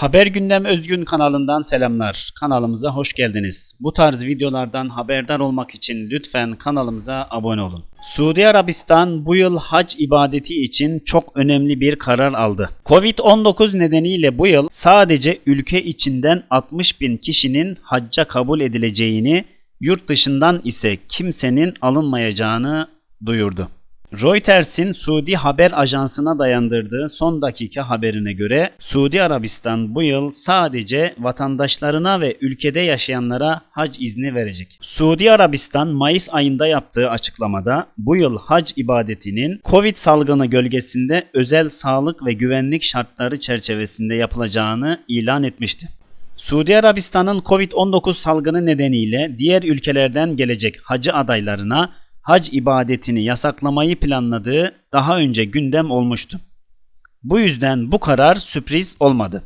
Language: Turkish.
Haber Gündem Özgün kanalından selamlar. Kanalımıza hoş geldiniz. Bu tarz videolardan haberdar olmak için lütfen kanalımıza abone olun. Suudi Arabistan bu yıl hac ibadeti için çok önemli bir karar aldı. Covid-19 nedeniyle bu yıl sadece ülke içinden 60 bin kişinin hacca kabul edileceğini, yurt dışından ise kimsenin alınmayacağını duyurdu. Reuters'in Suudi haber ajansına dayandırdığı son dakika haberine göre Suudi Arabistan bu yıl sadece vatandaşlarına ve ülkede yaşayanlara hac izni verecek. Suudi Arabistan Mayıs ayında yaptığı açıklamada bu yıl hac ibadetinin Covid salgını gölgesinde özel sağlık ve güvenlik şartları çerçevesinde yapılacağını ilan etmişti. Suudi Arabistan'ın Covid-19 salgını nedeniyle diğer ülkelerden gelecek hacı adaylarına hac ibadetini yasaklamayı planladığı daha önce gündem olmuştu. Bu yüzden bu karar sürpriz olmadı.